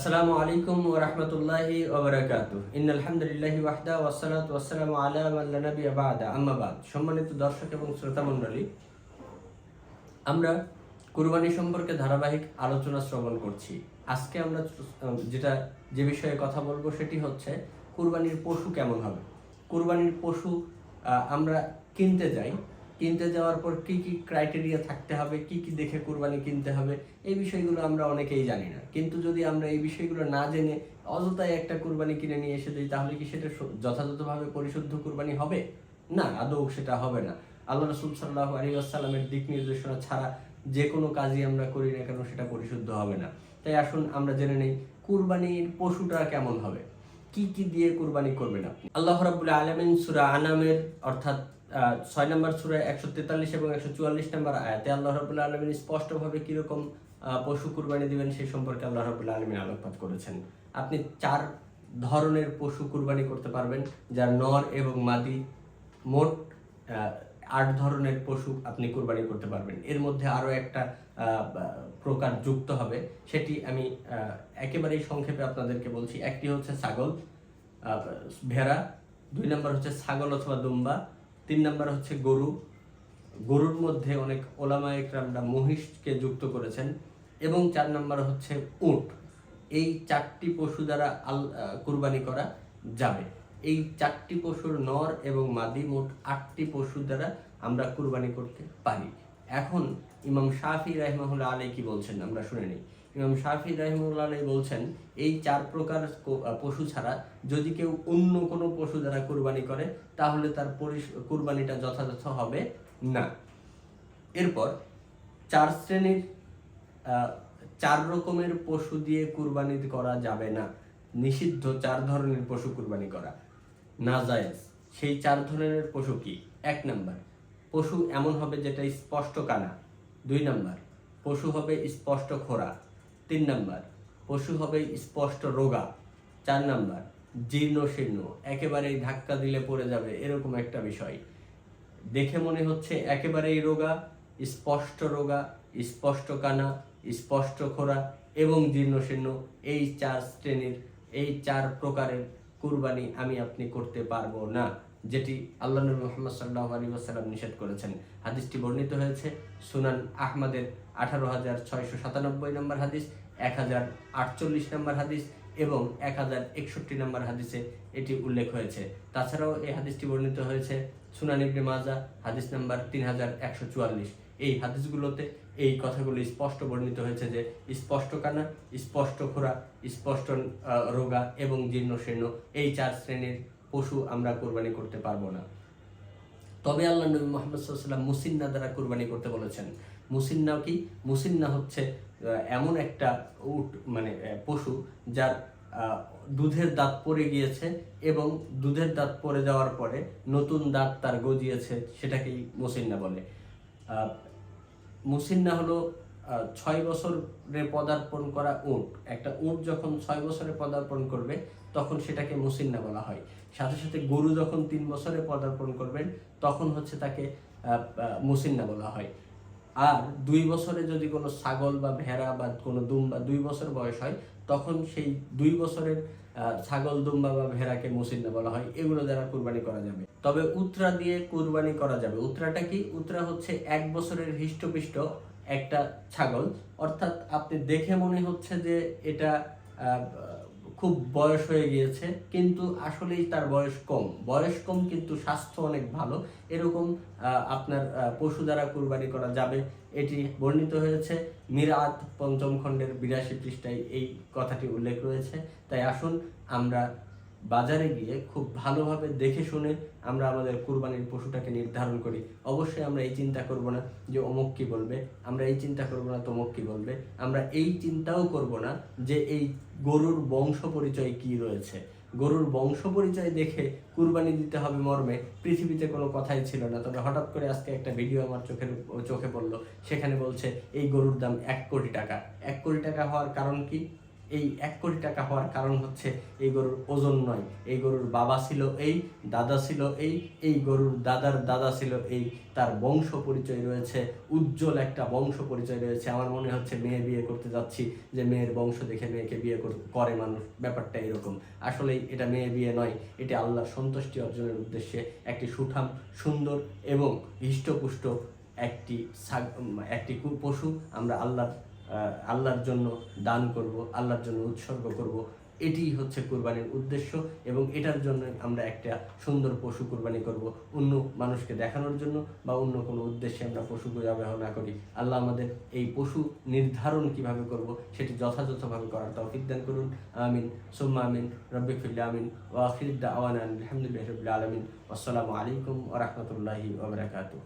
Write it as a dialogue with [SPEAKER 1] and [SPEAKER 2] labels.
[SPEAKER 1] আসসালামু দর্শক এবং শ্রোতা মণ্ডলী, আমরা কুরবানি সম্পর্কে ধারাবাহিক আলোচনা শ্রবণ করছি। আজকে আমরা যেটা, যে বিষয়ে কথা বলব সেটি হচ্ছে কুরবানির পশু কেমন হবে? কুরবানির পশু আমরা কিনতে যাই কিনতে যাওয়ার পর কি কি ক্রাইটেরিয়া থাকতে হবে, কি কি দেখে কুরবানি কিনতে হবে, এই বিষয়গুলো আমরা অনেকেই জানি না। কিন্তু যদি আমরা এই বিষয়গুলো না জেনে অযথায় একটা কুরবানি কিনে নিয়ে এসে দিই, তাহলে কি সেটা যথাযথভাবে পরিশুদ্ধ কুরবানি হবে? না, আদৌ সেটা হবে না। আল্লাহ রসুল সাল্লাহ আলী আসসালামের দিক নির্দেশনা ছাড়া যে কোনো কাজই আমরা করি না কেন, সেটা পরিশুদ্ধ হবে না। তাই আসুন, আমরা জেনে নেই কুরবানির পশুটা কেমন হবে? কি কি দিয়ে কুরবানি করবেন আপনি? আল্লাহ রাবুল আলমিন সুরা আনামের, অর্থাৎ ছয় নম্বর সুরা একশো তেতাল্লিশ এবং একশো চুয়াল্লিশ নম্বর আয়াতে আল্লাহ রাবুল আলমিন স্পষ্টভাবে কীরকম পশু কুরবানি দিবেন সেই সম্পর্কে আল্লাহ রাবুল আলমিন আলোকপাত করেছেন। আপনি চার ধরনের পশু কুরবানি করতে পারবেন, যার নর এবং মাদি মোট আট ধরনের পশু আপনি কুরবানি করতে পারবেন। এর মধ্যে আরও একটা প্রকার যুক্ত হবে, সেটি আমি একেবারেই সংক্ষেপে আপনাদেরকে বলছি। একটি হচ্ছে ছাগল ভেড়া, দুই নম্বর হচ্ছে ছাগল অথবা দুম্বা তিন নম্বর হচ্ছে গরু। গরুর মধ্যে অনেক ওলামা একরামরা মহিষকে যুক্ত করেছেন এবং চার নম্বর হচ্ছে উট। এই চারটি পশু দ্বারা আল কুরবানি করা যাবে। এই চারটি পশুর নর এবং মাদি মোট আটটি পশু দ্বারা আমরা কুরবানি করতে পারি। এখন ইমাম শাফি রাহিমাহুল্লাহ আলী কি বলছেন, আমরা শুনে নিই। ইমাম শাফি রাহিমুল্লাহ বলছেন, এই চার প্রকার পশু ছাড়া যদি কেউ অন্য কোনো পশু দ্বারা কোরবানি করে, তাহলে তার কুরবানিটা যথাযথ হবে না। এরপর চার শ্রেণির চার রকমের পশু দিয়ে কুরবানি করা যাবে না। নিষিদ্ধ চার ধরনের পশু কুরবানি করা। না জায়েজ। সেই চার ধরনের পশু কি? এক নাম্বার, পশু এমন হবে যেটা স্পষ্ট কানা। দুই নাম্বার, পশু হবে স্পষ্ট খোরা। তিন নাম্বার, পশু হবে স্পষ্ট রোগা। চার নাম্বার, জীর্ণ শীর্ণ, একেবারেই ধাক্কা দিলে পড়ে যাবে, এরকম একটা বিষয়। দেখে মনে হচ্ছে একেবারেই রোগা, স্পষ্ট রোগা, স্পষ্ট কানা, স্পষ্ট খোরা এবং জীর্ণ শীর্ণ, এই চার শ্রেণির, এই চার প্রকারের কুরবানি আমি আপনি করতে পারব না। যেটি আল্লাহ নবী মোহাম্মদ সাল্লাহ আলী ওসাল্লাম নিষেধ করেছেন। হাদিসটি বর্ণিত হয়েছে সুনান আহমদের আঠারো হাজার ছয়শো সাতানব্বই নম্বর হাদিস, এক হাজার আটচল্লিশ নম্বর হাদিস এবং এক হাজার একষট্টি নম্বর হাদিসে এটি উল্লেখ হয়েছে। তাছাড়াও এই হাদিসটি বর্ণিত হয়েছে সুনান ইবনে মাজা, হাদিস নাম্বার তিন হাজার একশো চুয়াল্লিশ। এই হাদিসগুলোতে এই কথাগুলো স্পষ্ট বর্ণিত হয়েছে যে স্পষ্ট কানা স্পষ্ট খোরা স্পষ্ট রোগা এবং জীর্ণ শীর্ণ এই চার শ্রেণির পশু আমরা কোরবানি করতে পারব না। তবে আল্লাহ নবী মোহাম্মদ সাল্লাম মুসিন্না দ্বারা কোরবানি করতে বলেছেন। মুসিন্না কি? মুসিন্না হচ্ছে এমন একটা উট মানে পশু যার দুধের দাঁত পড়ে গিয়েছে এবং দুধের দাঁত পড়ে যাওয়ার পরে নতুন দাঁত তার গজিয়েছে, সেটাকেই মুসিন্না বলে। মুসিন্না হলো ছয় বছরে পদার্পণ করা উট, একটা উট যখন ছয় বছরে পদার্পণ করবে, তখন সেটাকে মুসিন্না বলা হয়। সাথে সাথে গরু যখন তিন বছরে পদার্পণ করবেন, তখন হচ্ছে তাকে মুসিন্না বলা হয়। আর দুই বছরে যদি কোনো ছাগল বা ভেড়া বা কোনো দুম্বা, দুই বছর বয়স হয়, তখন সেই দুই বছরের ছাগল, দুম্বা বা ভেড়াকে মুসিন্না বলা হয়। এগুলো দ্বারা কুরবানি করা যাবে। তবে উত্রা দিয়ে কুরবানি করা যাবে। উত্রাটা কি? উত্রা হচ্ছে এক বছরের হৃষ্টপিষ্ট একটা ছাগল। অর্থাৎ আপনি দেখে মনে হচ্ছে যে এটা খুব বয়স হয়ে গিয়েছে, কিন্তু আসলেই তার বয়স কম। বয়স কম কিন্তু স্বাস্থ্য অনেক ভালো। এরকম আপনার পশু দ্বারা কুরবানি করা যাবে। এটি বর্ণিত হয়েছে মিরাত পঞ্চম খণ্ডের বিরাশি পৃষ্ঠায় এই কথাটি উল্লেখ রয়েছে। তাই আসুন আমরা বাজারে গিয়ে খুব ভালোভাবে দেখে শুনে আমরা আমাদের কুরবানির পশুটাকে নির্ধারণ করি। অবশ্যই আমরা এই চিন্তা করব না যে অমুক কি বলবে, আমরা এই চিন্তা করব না তমুক কি বলবে, আমরা এই চিন্তাও করব না যে এই গরুর বংশ পরিচয় কি রয়েছে। গরুর বংশ পরিচয় দেখে কুরবানি দিতে হবে মর্মে, পৃথিবীতে কোনো কথাই ছিল না। তবে হঠাৎ করে আজকে একটা ভিডিও আমার চোখের চোখে পড়ল, সেখানে বলছে, এই গরুর দাম এক কোটি টাকা। এক কোটি টাকা হওয়ার কারণ কি? এই এক কোটি টাকা হওয়ার কারণ হচ্ছে এই গরুর ওজন নয়। এই গরুর বাবা ছিল এই, দাদা ছিল এই এই গরুর দাদার দাদা ছিল এই। তার বংশ পরিচয় রয়েছে, উজ্জ্বল একটা বংশ পরিচয় রয়েছে। আমার মনে হচ্ছে মেয়ে বিয়ে করতে যাচ্ছি যে মেয়ের বংশ দেখে মেয়েকে বিয়ে কর- মানুষ। ব্যাপারটা এরকম। আসলেই এটা মেয়ে বিয়ে নয়, এটা আল্লাহর সন্তুষ্টি অর্জনের উদ্দেশ্যে একটি সুঠাম, সুন্দর এবং হৃষ্টপুষ্ট একটি একটি পশু আমরা আল্লাহর আল্লাহর জন্য দান করব, আল্লাহর জন্য উৎসর্গ করব, এটিই হচ্ছে কোরবানির উদ্দেশ্য এবং এটার জন্য আমরা একটা সুন্দর পশু কোরবানি করব, অন্য মানুষকে দেখানোর জন্য বা অন্য কোনো উদ্দেশ্যে আমরা পশু না করি। আল্লাহ আমাদের এই পশু নির্ধারণ কীভাবে করব সেটি যথাযথভাবে করার তৌফিক দান করুন। আমিন। সুম্মা আমিন। রব্বিকুল্লা আমিন। ওয়াখির দাওয়ানা আলহামদুলিল্লাহি রাব্বিল আলামিন। আসসালামু আলাইকুম ওয়া রাহমাতুল্লাহি ওয়া বারাকাতুহু।